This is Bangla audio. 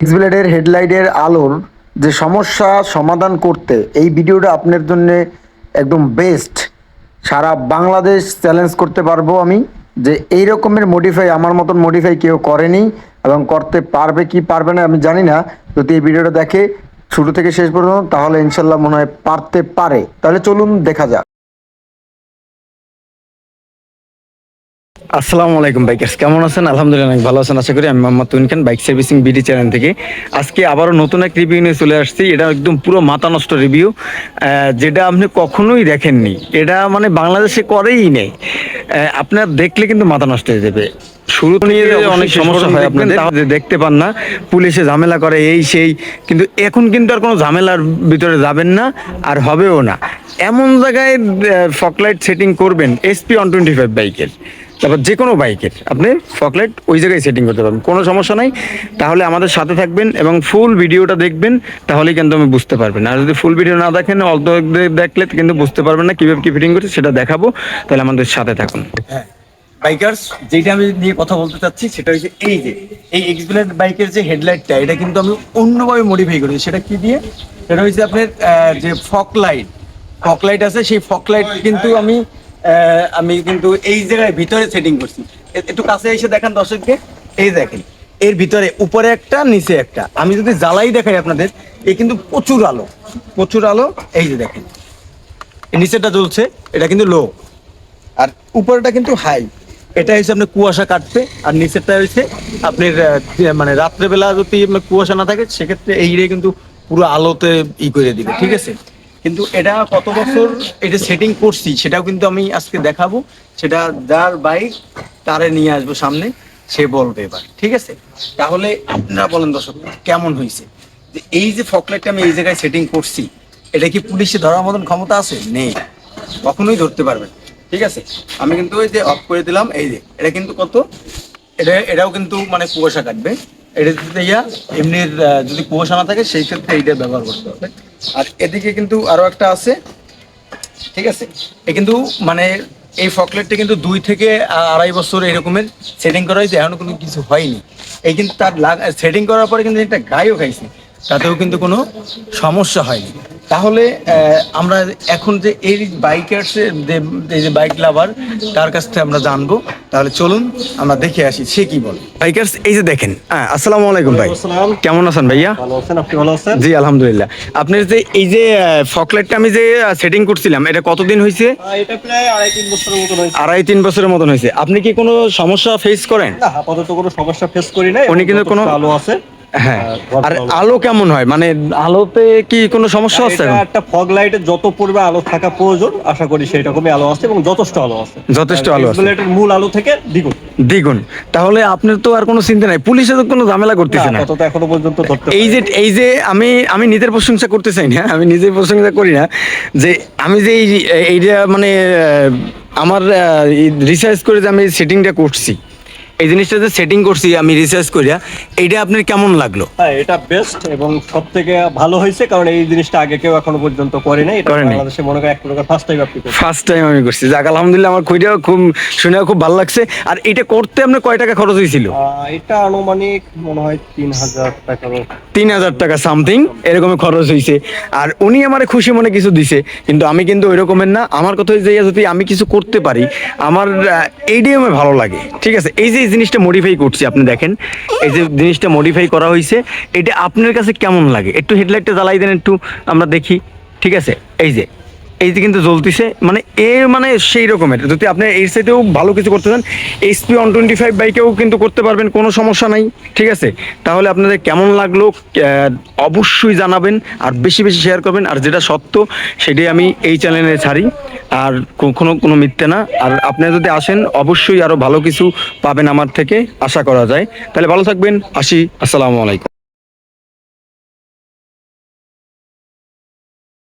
ব্লেডের হেডলাইটের আলোর যে সমস্যা সমাধান করতে এই ভিডিওটা আপনার জন্য একদম বেস্ট সারা বাংলাদেশ চ্যালেঞ্জ করতে পারব আমি যে এই রকমের মডিফাই আমার মতন মডিফাই কেউ করেনি এবং করতে পারবে কি পারবে না আমি জানি না। যদি এই ভিডিওটা দেখে শুরু থেকে শেষ পর্যন্ত তাহলে ইনশাল্লাহ মনে হয় পারতে পারে। তাহলে চলুন দেখা যাক। আসসালামু আলাইকুম বাইকার্স কেমন আছেন? আলহামদুলিল্লাহ, অনেক ভালো আছেন। আশা করি আমি Mohammad Tuin Khan bike servicing BD channel থেকে। আজকে আবারও নতুন এক রিভিউ নিয়ে চলে আসছি। এটা একদম পুরো মাথা নষ্ট রিভিউ যেটা আপনি কখনোই দেখেননি। এটা মানে বাংলাদেশে করেই নেই। আপনার দেখলে কিন্তু মাথা নষ্ট হয়ে যাবে। শুরু নিয়ে অনেক সমস্যা হয় আপনাদের। তাহলে দেখতে পান না পুলিশে ঝামেলা করে এই সেই কিন্তু এখন কিন্তু আর কোনো ঝামেলার ভিতরে যাবেন না আর হবেও না। এমন জায়গায় ফকলাইট সেটিং করবেন এসপি ওয়ান টোয়েন্টি ফাইভ বাইকের। তারপর যে কোনো বাইকের আপনি ফকলাইট ওই জায়গায় সেটিং করতে পারবেন কোনো সমস্যা নাই। তাহলে আমাদের সাথে থাকবেন এবং ফুল ভিডিওটা দেখবেন তাহলেই কিন্তু আমি বুঝতে পারবেন। আর যদি ফুল ভিডিও না দেখেন অল্প দেখলে কিন্তু বুঝতে পারবেন না কীভাবে কী ফিটিং করছে সেটা দেখাবো। তাহলে আমাদের সাথে থাকুন। বাইকার্স যেটা আমি নিয়ে কথা বলতে চাচ্ছি, সেটা হচ্ছে এই যে, এই এক্সপ্লেন বাইকের যে হেডলাইটটা এটা কিন্তু আমি অন্যভাবে মডিফাই করেছি সেটা কি দিয়ে? সেটা হচ্ছে আপনার যে ফক লাইট ফক লাইট আছে, সেই ফক লাইট কিন্তু আমি আমি কিন্তু এই জায়গায় ভিতরে সেটিং করছি। একটু কাছে এসে দেখান দর্শককে। এই দেখেন, এর ভিতরে উপরে একটা, নিচে একটা। আমি যদি জ্বালাই দেখাই আপনাদের এই কিন্তু প্রচুর আলো। প্রচুর আলো, এই যে দেখেন। নিচেটা জ্বলছে, এটা কিন্তু লো আর উপরেটা কিন্তু হাই এটা হচ্ছে আপনার কুয়াশা কাটবে আর নিচেরটা হচ্ছে আপনার মানে রাত্রেবেলা যদি কুয়াশা না থাকে, সেক্ষেত্রে এই রে কিন্তু পুরো আলোতে ই করে দিবে, ঠিক আছে? কিন্তু এটা কত বছর এটা সেটিং করছি, সেটাও কিন্তু আমি আজকে দেখাবো। সেটা যার বাইক তারে নিয়ে আসব সামনে, সে বলবে এবার, ঠিক আছে? তাহলে আপনারা বলেন দর্শক, কেমন হয়েছে? যে এই যে ফকলাইটটা আমি এই জায়গায় সেটিং করছি, এটা কি পুলিশে ধরার মতন ক্ষমতা আছে? নেই। কখনোই ধরতে পারবে না। ঠিক আছে? আমি কিন্তু ওই যে অফ করে দিলাম, এই যে, এটা কিন্তু কত? এটা, এটাও কিন্তু মানে কুয়াশা কাটবে। এটা যদি ইয়া, এমনি যদি কুয়াশা না থাকে, সেই ক্ষেত্রে এইটা ব্যবহার করতে হবে। আর এদিকে কিন্তু আরও একটা আছে, ঠিক আছে? এ কিন্তু মানে এই ফকলেটটা কিন্তু দুই থেকে আড়াই বছর এরকমের সেটিং করা হয়েছে, এখনও কোনো কিছু হয়নি। এই কিন্তু তার সেটিং করার পরে কিন্তু একটা গায়েও খাইছে। তাতেও কিন্তু কোনো সমস্যা হয়নি। তাহলে আহ, আমরা এখন যে এই বাইকার্সের এই যে বাইক লাভার তার কাছ থেকে আমরা জানব। তাহলে চলুন আমরা দেখে আসি সে কি বলে। বাইকার্স এই যে দেখেন হ্যাঁ আসসালামু আলাইকুম ভাই। কেমন আছেন ভাইয়া? ভালো আছেন? আপনি ভালো আছেন? জি আলহামদুলিল্লাহ। আপনার যে এই যে ফকলেটটা আমি যে সেটিং করছিলাম এটা কতদিন হয়েছে এটা প্রায় আড়াই তিন বছরের মতো হয়েছে আড়াই তিন বছরের মতন হয়েছে আপনি কি কোনো সমস্যা ফেস করেন? আপাতত কোনো সমস্যা ফেস করি না উনি কিন্তু কোনো- আলো আছে। হ্যাঁ আর আলো কেমন হয়? মানে আলোতে কি কোনো সমস্যা এটা একটা ফগ লাইটে যত পূর্বে আলো থাকা প্রয়োজন। আশা করি সেই রকমই আলো আছে এবং যথেষ্ট আলো আছে যথেষ্ট আলো আছে। লাইটের মূল আলো থেকে দ্বিগুণ। দ্বিগুণ। তাহলে আপনার তো আর কোনো চিন্তা নাই। পুলিশে তো কোনো ঝামেলা করতেছে না আপাতত এখনও পর্যন্ত এই যে এই যে আমি আমি নিজের প্রশংসা করতে চাই না। আমি নিজের প্রশংসা করি না যে আমি যে এই এইটা মানে আমার রিসার্চ করে যে আমি সেটিংটা করছি। এই জিনিসটা যে সেটিং করছি আমি রিসার্চ করিয়া এইটা আপনার কেমন লাগল? হ্যাঁ এটা বেস্ট এবং সব থেকে ভালো হয়েছে কারণ এই জিনিসটা আগে কেউ এখনও পর্যন্ত করে নাই। এটা করে নাই। বাংলাদেশে মনে করেন এক প্রকার ফার্স্ট টাইম আপনি করছেন। ফার্স্ট টাইম আমি করছি। যাক আলহামদুলিল্লাহ আমার খুঁজেও খুব শুনেও খুব ভালো লাগছে। আর এটা করতে আপনার কয় টাকা খরচ হয়েছিল? আহ, এটা আনুমানিক মনে হয় তিন হাজার টাকার তিন হাজার টাকা সামথিং এরকমের খরচ হয়েছে। আর উনি আমার খুশি মনে কিছু দিছে কিন্তু আমি কিন্তু ওই রকমের না। আমার কথা হচ্ছে যে যদি আমি কিছু করতে পারি আমার এইটাই আমার ভালো লাগে। ঠিক আছে? এই যে জিনিসটা মডিফাই করছি, আপনি দেখেন। এই যে জিনিসটা মডিফাই করা হয়েছে এটা আপনার কাছে কেমন লাগে? একটু হেডলাইটটা জ্বালাই দেন, একটু আমরা দেখি। ঠিক আছে? এই যে এই যে কিন্তু জ্বলতিছে মানে এ মানে সেই রকমের। যদি আপনি এই সাইডেও ভালো কিছু করতে চান এইচপি ওয়ান টোয়েন্টি ফাইভ বাইকেও কিন্তু করতে পারবেন, কোনো সমস্যা নাই, ঠিক আছে? তাহলে আপনাদের কেমন লাগল অবশ্যই জানাবেন, আর বেশি বেশি শেয়ার করবেন, আর যেটা সত্য, সেটাই আমি এই চ্যানেলে ছাড়ি, আর কখনো কোনো মিথ্যে না। আর আপনারা যদি আসেন, অবশ্যই আরও ভালো কিছু পাবেন আমার থেকে, আশা করা যায়। তাহলে ভালো থাকবেন, আসি, আসসালামু আলাইকুম।